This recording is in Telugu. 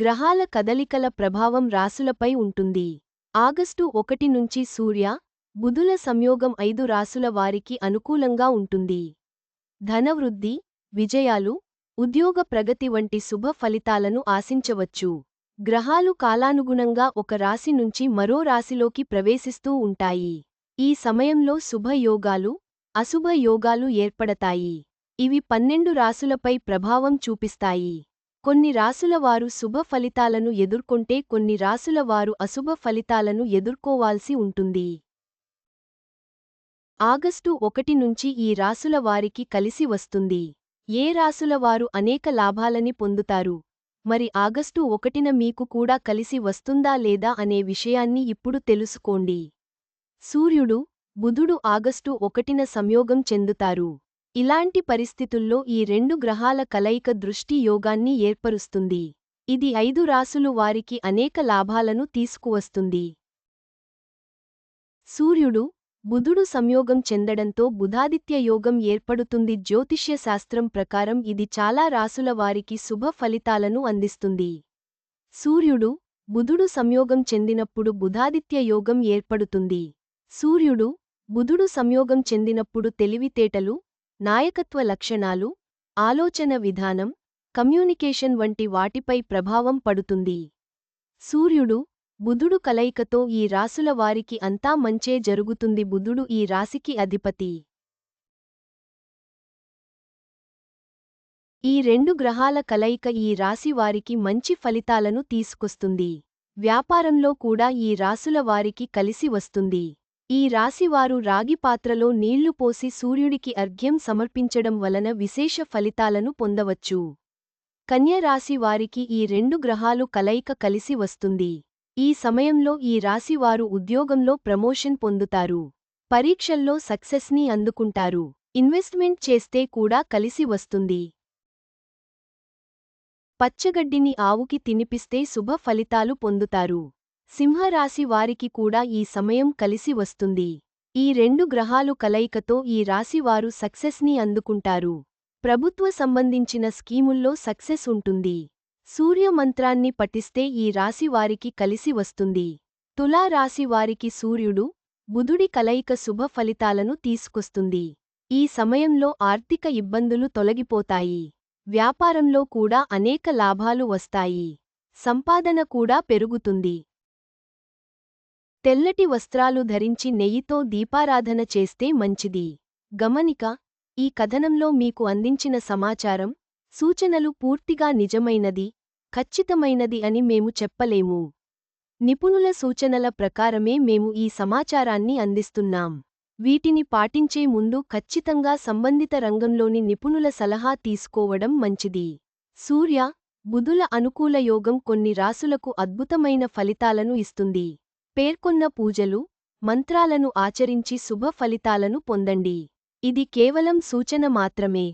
గ్రహాల కదలికల ప్రభావం రాసులపై ఉంటుంది. ఆగస్టు ఒకటి నుంచి సూర్య బుధుల సంయోగం ఐదు రాసుల వారికి అనుకూలంగా ఉంటుంది. ధనవృద్ధి విజయాలు ఉద్యోగ ప్రగతి వంటి శుభ ఫలితాలను ఆశించవచ్చు. గ్రహాలు కాలానుగుణంగా ఒక రాశి నుంచి మరో రాశిలోకి ప్రవేశిస్తూ ఉంటాయి. ఈ సమయంలో శుభ యోగాలు అశుభ యోగాలు ఏర్పడతాయి. ఇవి పన్నెండు రాసులపై ప్రభావం చూపిస్తాయి. కొన్ని రాసుల వారు శుభ ఫలితాలను ఎదుర్కొంటే కొన్ని రాసుల వారు అశుభ ఫలితాలను ఎదుర్కోవాల్సి ఉంటుంది. ఆగస్టు ఒకటి నుంచి ఈ రాసుల వారికి కలిసి వస్తుంది. ఏ రాసుల వారు అనేక లాభాలని పొందుతారు? మరి ఆగస్టు ఒకటిన మీకు కూడా కలిసి వస్తుందా లేదా అనే విషయాన్ని ఇప్పుడు తెలుసుకోండి. సూర్యుడు బుధుడు ఆగస్టు ఒకటిన సంయోగం చెందుతారు. ఇలాంటి పరిస్థితుల్లో ఈ రెండు గ్రహాల కలయిక దృష్టి యోగాన్ని ఏర్పరుస్తుంది. ఇది ఐదు రాసులు వారికి అనేక లాభాలను తీసుకువస్తుంది. సూర్యుడు బుధుడు సంయోగం చెందడంతో బుధాదిత్య యోగం ఏర్పడుతుంది. జ్యోతిష్య శాస్త్రం ప్రకారం ఇది చాలా రాసుల వారికి శుభ ఫలితాలను అందిస్తుంది. సూర్యుడు బుధుడు సంయోగం చెందినప్పుడు బుధాదిత్య యోగం ఏర్పడుతుంది. సూర్యుడు బుధుడు సంయోగం చెందినప్పుడు తెలివితేటలు నాయకత్వ లక్షణాలు ఆలోచన విధానం కమ్యూనికేషన్ వంటి వాటిపై ప్రభావం పడుతుంది. సూర్యుడు బుధుడు కలయికతో ఈ రాసుల వారికి అంతా మంచే జరుగుతుంది. బుధుడు ఈ రాశికి అధిపతి. ఈ రెండు గ్రహాల కలయిక ఈ రాశి వారికి మంచి ఫలితాలను తీసుకొస్తుంది. వ్యాపారంలో కూడా ఈ రాసుల వారికి కలిసి వస్తుంది. ఈ రాశివారు రాగి పాత్రలో నీళ్ళు పోసి సూర్యుడికి అర్ఘ్యం సమర్పించడం వలన విశేష ఫలితాలను పొందవచ్చు. కన్యరాశి వారికి ఈ రెండు గ్రహాలు కలయిక కలిసి వస్తుంది. ఈ సమయంలో ఈ రాశివారు ఉద్యోగంలో ప్రమోషన్ పొందుతారు. పరీక్షల్లో సక్సెస్ని అందుకుంటారు. ఇన్వెస్ట్మెంట్ చేస్తే కూడా కలిసి వస్తుంది. పచ్చగడ్డిని ఆవుకి తినిపిస్తే శుభ ఫలితాలు పొందుతారు. సింహరాశి వారికి కూడా ఈ సమయం కలిసి వస్తుంది. ఈ రెండు గ్రహాలు కలయికతో ఈ రాశివారు సక్సెస్ని అందుకుంటారు. ప్రభుత్వ సంబంధించిన స్కీముల్లో సక్సెస్ ఉంటుంది. సూర్య మంత్రాన్ని పఠిస్తే ఈ రాశి వారికి కలిసి వస్తుంది. తులా రాశి వారికి సూర్యుడు బుధుడి కలయిక శుభ ఫలితాలను తీసుకొస్తుంది. ఈ సమయంలో ఆర్థిక ఇబ్బందులు తొలగిపోతాయి. వ్యాపారంలో కూడా అనేక లాభాలు వస్తాయి. సంపాదన కూడా పెరుగుతుంది. తెల్లటి వస్త్రాలు ధరించి నెయ్యితో దీపారాధన చేస్తే మంచిది. గమనిక ఈ కథనంలో మీకు అందించిన సమాచారం సూచనలు పూర్తిగా నిజమైనది ఖచ్చితమైనది అని మేము చెప్పలేము. నిపుణుల సూచనల ప్రకారమే మేము ఈ సమాచారాన్ని అందిస్తున్నాం. వీటిని పాటించే ముందు ఖచ్చితంగా సంబంధిత రంగంలోని నిపుణుల సలహా తీసుకోవడం మంచిది. సూర్య బుధుల అనుకూల యోగం కొన్ని రాసులకు అద్భుతమైన ఫలితాలను ఇస్తుంది. పేర్కొన్న పూజలు మంత్రాలను ఆచరించి శుభ ఫలితాలను పొందండి. ఇది కేవలం సూచన మాత్రమే.